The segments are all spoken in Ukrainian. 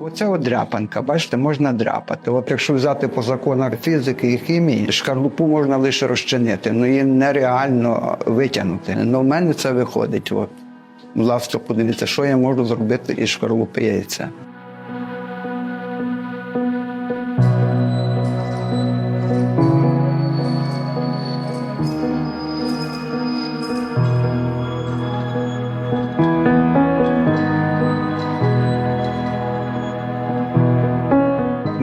Оце от дряпанка, бачите, можна дряпати. От якщо взяти по законах фізики і хімії, шкарлупу можна лише розчинити, ну її нереально витягнути. Ну в мене це виходить. От. Будь подивіться, що я можу зробити із шкарлупи яйця.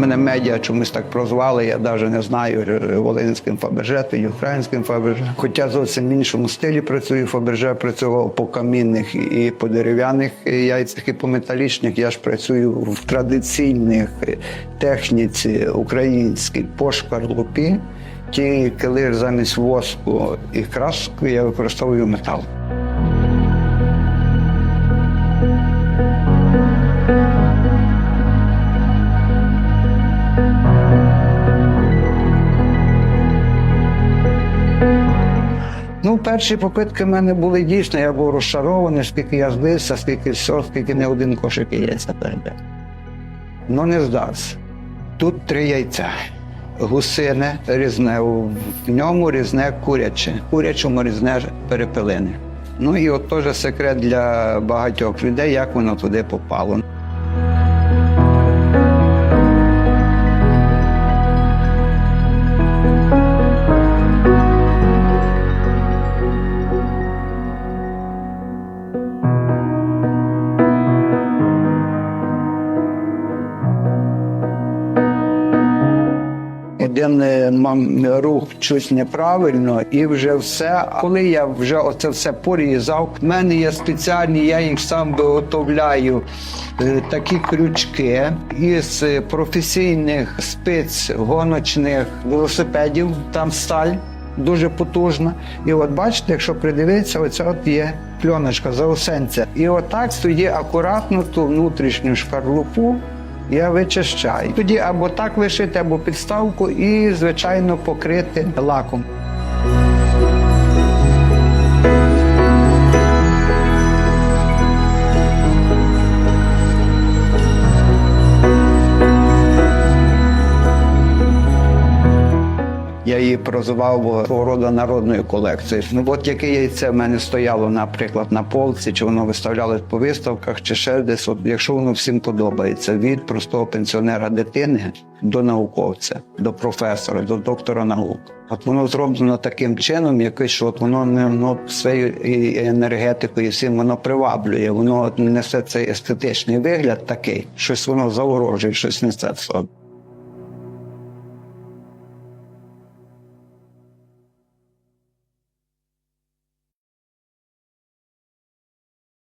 Мене медіа чомусь так прозвали, я навіть не знаю е, Волинським Фаберже, то й українським Фаберже. Хоча зовсім в іншому стилі працюю. Фаберже працював по камінних і по дерев'яних яйцях, і по металічних. Я ж працюю в традиційних е, техніці українській по шкарлупі. Ті, коли замість воску і краску я використовую метал. Ну, перші попитки в мене були дійсно, я був розчарований, скільки я злився, скільки все, скільки не один кошик яйця перебив. Ну не здався. Тут три яйця. Гусине різне, в ньому різне куряче, курячому різне перепелине. Ну і от теж секрет для багатьох людей, як воно туди попало. Один е, рух щось неправильно і вже все. А коли я вже оце все порізав, в мене є спеціальні, я їх сам виготовляю е, такі крючки із е, професійних спиць гоночних велосипедів, там сталь. Дуже потужна. І от бачите, якщо придивитися, оце от є пленочка заусенця. І отак тоді акуратно ту внутрішню шкарлупу я вичищаю. Тоді або так лишити, або підставку і, звичайно, покрити лаком. Я її прозвав свого роду народною колекцією. Ну от яке яйце в мене стояло, наприклад, на полці, чи воно виставлялось по виставках, чи ще десь. От, якщо воно всім подобається, від простого пенсіонера дитини до науковця, до професора, до доктора наук. От воно зроблено таким чином, якось що от воно не воно своєю енергетикою, всім воно приваблює. Воно от несе цей естетичний вигляд такий, щось воно заворожує, щось несе в собі.